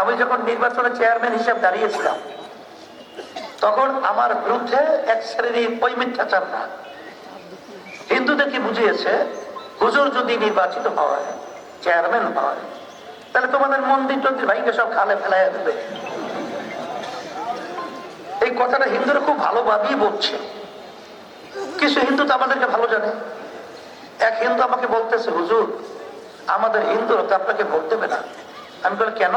আমি যখন নির্বাচনে চেয়ারম্যান হিসেবে দাঁড়িয়েছিলাম, তখন আমার বিরুদ্ধে এক শ্রেণির ওই মিথ্যাচাররা হিন্দুদেরকে বুঝিয়েছে? হুজুর যদি নির্বাচিত হয় চেয়ারম্যান হয়, তাহলে তোমাদের মন্দির টন্দির ভাইকে সব খালে ফেলাই দেবে। এই কথাটা হিন্দুরা খুব ভালোভাবেই বলছে। কিছু হিন্দু তো আমাদেরকে ভালো জানে। এক হিন্দু আমাকে বলতেছে, হুজুর, আমাদের হিন্দুরা তো আপনাকে ভোট দেবে না। আমি বলি, কেন?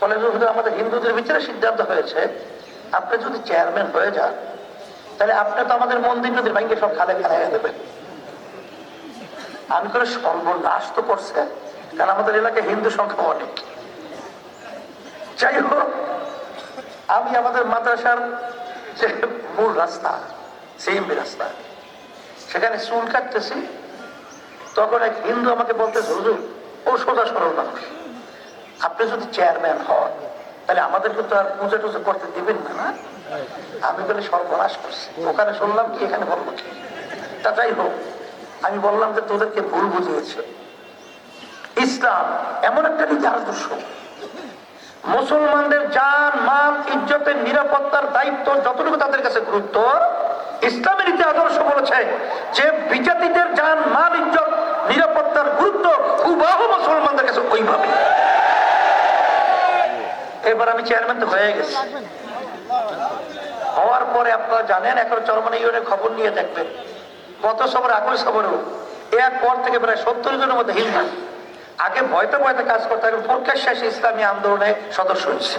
বলে আমাদের হিন্দুদের ভিতরে সিদ্ধান্ত হয়েছে, আপনি যদি চেয়ারম্যান হয়ে যান, তাহলে আপনি তো আমাদের মন্দির নদীর ভাঙ্গে সব খালে ফেলাই দেবেন আমি করে সর্বনাশ তো করছে, কারণ আমাদের এলাকায় হিন্দু সংখ্যা অনেক। যাই হোক, আমি আমাদের মাদ্রাসার যে মূল রাস্তা সিএমবি রাস্তা, সেখানে চুল কাটতেছি, তখন এক হিন্দু আমাকে বলতেছে, হুজুর, ও সোজা সরল মানুষ। আপনি যদি চেয়ারম্যান হন, তাহলে আমাদেরকে তো আর পুজো টুজো করতে দিবেন না না? আমি বলে সর্বনাশ করছি। ওখানে শুনলাম কি, এখানে বলব কি? তা যাই হোক, আমি বললাম যে তোদেরকে ভুল বুঝিয়েছে। ইসলাম এমন একটা নীতি আদর্শ মুসলমানদের জান, মাল, ইজ্জতের নিরাপত্তার দায়িত্ব যতটুকু তাদের কাছে গুরুত্ব ইসলামের নীতি আদর্শ বলেছে যে বিজাতিদের জান, মাল ইজ্জত নিরাপত্তার গুরুত্ব উবাহ মুসলমানদের কাছে ওইভাবে এবার আমি চেয়ারম্যান তো হয়ে গেছি। হওয়ার পরে আপনারা জানেন, এখন চরমান ইউনিয়নের খবর নিয়ে দেখবেন। গত সবর সবরেও এর পর থেকে প্রায় সত্তর জনের মধ্যে হিন্দু। আগে ভয়তে ভয়তে কাজ করতে, এখন প্রকাশ শেষ ইসলামী আন্দোলনে সদস্য হচ্ছে